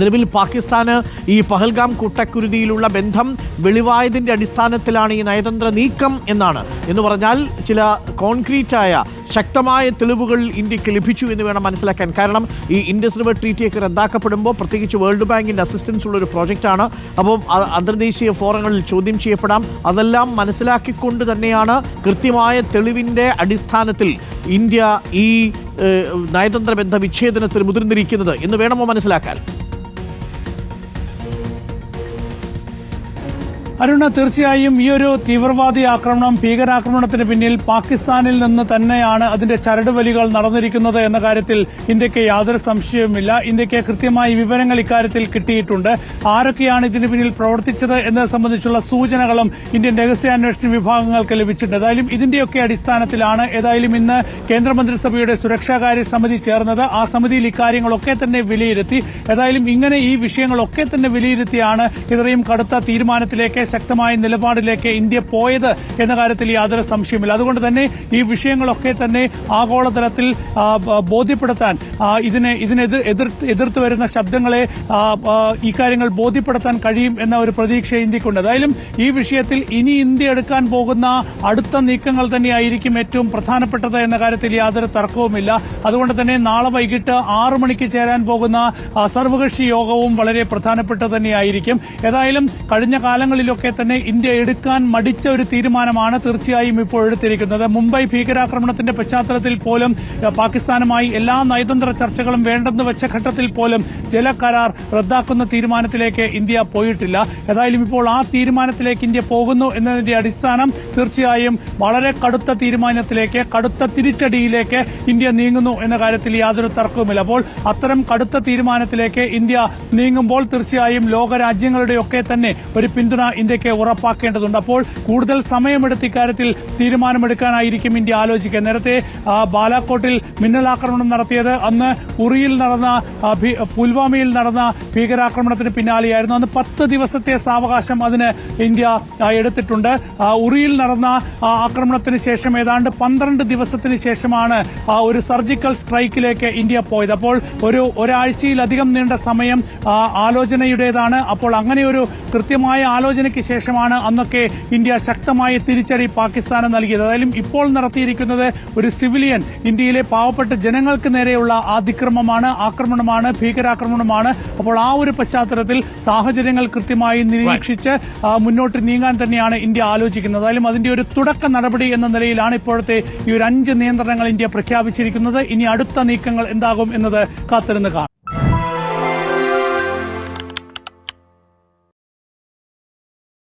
നിലവിൽ പാകിസ്ഥാന് ഈ പഹൽഗാം കൂട്ടക്കുരുതിയിലുള്ള ബന്ധം വെളിവായതിന്റെ അടിസ്ഥാനത്തിലാണ് ഈ നയതന്ത്ര നീക്കം എന്നാണ്. എന്ന് പറഞ്ഞാൽ ചില കോൺക്രീറ്റായ ശക്തമായ തെളിവുകൾ ഇന്ത്യയ്ക്ക് ലഭിച്ചു എന്ന് വേണം മനസ്സിലാക്കാൻ. കാരണം ഈ ഇൻഡസ് റിവർ ട്രീറ്റിയൊക്കെ റദ്ദാക്കപ്പെടുമ്പോൾ പ്രത്യേകിച്ച് വേൾഡ് ബാങ്കിന്റെ അസിസ്റ്റൻസ് ഉള്ളൊരു പ്രോജക്റ്റാണ് അപ്പോൾ അന്തർദേശീയ ഫോറങ്ങളിൽ ചോദ്യം ചെയ്യപ്പെടാം. അതെല്ലാം മനസ്സിലാക്കിക്കൊണ്ട് തന്നെയാണ് കൃത്യമായ തെളിവിന്റെ അടിസ്ഥാനത്തിൽ ഇന്ത്യ ഈ നയതന്ത്ര ബന്ധ വിച്ഛേദനത്തിന് മുതിർന്നിരിക്കുന്നത് എന്ന് വേണമോ മനസ്സിലാക്കാൻ? അരുണ തീർച്ചയായും ഈ ഒരു തീവ്രവാദി ആക്രമണം ഭീകരാക്രമണത്തിന് പിന്നിൽ പാകിസ്ഥാനിൽ നിന്ന് തന്നെയാണ് അതിന്റെ ചരടുവലികൾ നടന്നിരിക്കുന്നത് എന്ന കാര്യത്തിൽ ഇന്ത്യയ്ക്ക് യാതൊരു സംശയവുമില്ല. ഇന്ത്യയ്ക്ക് കൃത്യമായ വിവരങ്ങൾ ഇക്കാര്യത്തിൽ കിട്ടിയിട്ടുണ്ട്. ആരൊക്കെയാണ് ഇതിന് പിന്നിൽ പ്രവർത്തിച്ചത് എന്നത് സംബന്ധിച്ചുള്ള സൂചനകളും ഇന്ത്യൻ രഹസ്യാന്വേഷണ വിഭാഗങ്ങൾക്ക് ലഭിച്ചിട്ടുണ്ട്. ഏതായാലും ഇതിന്റെയൊക്കെ അടിസ്ഥാനത്തിലാണ് ഏതായാലും ഇന്ന് കേന്ദ്രമന്ത്രിസഭയുടെ സുരക്ഷാകാര്യ സമിതി ചേർന്നത്. ആ സമിതിയിൽ ഇക്കാര്യങ്ങളൊക്കെ തന്നെ വിലയിരുത്തി. ഏതായാലും ഇങ്ങനെ ഈ വിഷയങ്ങളൊക്കെ തന്നെ വിലയിരുത്തിയാണ് ഇത്രയും കടുത്ത തീരുമാനത്തിലേക്ക് ശക്തമായ നിലപാടിലേക്ക് ഇന്ത്യ പോയത് എന്ന കാര്യത്തിൽ യാതൊരു സംശയമില്ല അതുകൊണ്ട് തന്നെ ഈ വിഷയങ്ങളൊക്കെ തന്നെ ആഗോളതലത്തിൽ ബോധ്യപ്പെടുത്താൻ ഇതിനെ ഇതിനെ എതിർത്ത് വരുന്ന ശബ്ദങ്ങളെ ആ, ആ, ഈ കാര്യങ്ങൾ ബോധ്യപ്പെടുത്താൻ കഴിയും എന്ന ഒരു പ്രതീക്ഷ ഇന്ത്യക്കുണ്ട്. ഏതായാലും ഈ വിഷയത്തിൽ ഇനി ഇന്ത്യ എടുക്കാൻ പോകുന്ന അടുത്ത നീക്കങ്ങൾ തന്നെയായിരിക്കും ഏറ്റവും പ്രധാനപ്പെട്ടത് എന്ന കാര്യത്തിൽ യാതൊരു തർക്കവുമില്ല. അതുകൊണ്ട് തന്നെ നാളെ വൈകിട്ട് ആറു മണിക്ക് ചേരാൻ പോകുന്ന സർവകക്ഷി യോഗവും വളരെ പ്രധാനപ്പെട്ട തന്നെയായിരിക്കും. ഏതായാലും കഴിഞ്ഞ കാലങ്ങളിലൊക്കെ തന്നെ ഇന്ത്യ എടുക്കാൻ മടിച്ച ഒരു തീരുമാനമാണ് തീർച്ചയായും ഇപ്പോൾ എടുത്തിരിക്കുന്നത്. മുംബൈ ഭീകരാക്രമണത്തിന്റെ പശ്ചാത്തലത്തിൽ പോലും പാകിസ്ഥാനുമായി എല്ലാ നയതന്ത്ര ചർച്ചകളും വേണ്ടെന്ന് വെച്ച ഘട്ടത്തിൽ പോലും ജലകരാർ റദ്ദാക്കുന്ന തീരുമാനത്തിലേക്ക് ഇന്ത്യ പോയിട്ടില്ല. ഏതായാലും ഇപ്പോൾ ആ തീരുമാനത്തിലേക്ക് ഇന്ത്യ പോകുന്നു എന്നതിന്റെ അടിസ്ഥാനം തീർച്ചയായും വളരെ കടുത്ത തീരുമാനത്തിലേക്ക് കടുത്ത തിരിച്ചടിയിലേക്ക് ഇന്ത്യ നീങ്ങുന്നു എന്ന കാര്യത്തിൽ യാതൊരു തർക്കവുമില്ല. അപ്പോൾ അത്തരം കടുത്ത തീരുമാനത്തിലേക്ക് ഇന്ത്യ നീങ്ങുമ്പോൾ തീർച്ചയായും ലോകരാജ്യങ്ങളുടെയൊക്കെ തന്നെ ഒരു പിന്തുണ ഇന്ത്യയ്ക്ക് ഉറപ്പാക്കേണ്ടതുണ്ട്. അപ്പോൾ കൂടുതൽ സമയമെടുത്ത് ഇക്കാര്യത്തിൽ തീരുമാനമെടുക്കാനായിരിക്കും ഇന്ത്യ ആലോചിക്കുക നേരത്തെ ബാലാക്കോട്ടിൽ മിന്നലാക്രമണം നടത്തിയത്. അന്ന് ഉറിയിൽ നടന്ന പുൽവാമയിൽ നടന്ന ഭീകരാക്രമണത്തിന് പിന്നാലെയായിരുന്നു. അന്ന് പത്ത് ദിവസത്തെ സാവകാശം അതിന് ഇന്ത്യ എടുത്തിട്ടുണ്ട്. ഉറിയിൽ നടന്ന ആക്രമണത്തിന് ശേഷം ഏതാണ്ട് പന്ത്രണ്ട് ദിവസത്തിന് ശേഷമാണ് ഒരു സർജിക്കൽ സ്ട്രൈക്കിലേക്ക് ഇന്ത്യ പോയത്. അപ്പോൾ ഒരു ഒരാഴ്ചയിലധികം നീണ്ട സമയം ആലോചനയുടേതാണ്. അപ്പോൾ അങ്ങനെ ഒരു കൃത്യമായ ആലോചനയ്ക്ക് ശേഷമാണ് അന്നൊക്കെ ഇന്ത്യ ശക്തമായ തിരിച്ചടി പാകിസ്ഥാന് നൽകിയത്. ഏതായാലും ഇപ്പോൾ നടത്തിയിരിക്കുന്നത് ഒരു സിവിലിയൻ ഇന്ത്യയിലെ പാവപ്പെട്ട ജനങ്ങൾക്ക് നേരെയുള്ള അതിക്രമമാണ് ആക്രമണമാണ് ഭീകരാക്രമണമാണ്. അപ്പോൾ ആ ഒരു പശ്ചാത്തലത്തിൽ സാഹചര്യങ്ങൾ കൃത്യമായി നിരീക്ഷിച്ച് മുന്നോട്ട് നീങ്ങാൻ തന്നെയാണ് ഇന്ത്യ ആലോചിക്കുന്നത്. ഏതായാലും അതിന്റെ ഒരു തുടക്ക നടപടി എന്ന നിലയിലാണ് ഇപ്പോഴത്തെ ഈ ഒരു അഞ്ച് നിയന്ത്രണങ്ങൾ ഇന്ത്യ പ്രഖ്യാപിച്ചിരിക്കുന്നത്. ഇനി അടുത്ത നീക്കങ്ങൾ എന്താകും എന്നത് കാത്തിരുന്ന് കാണാം.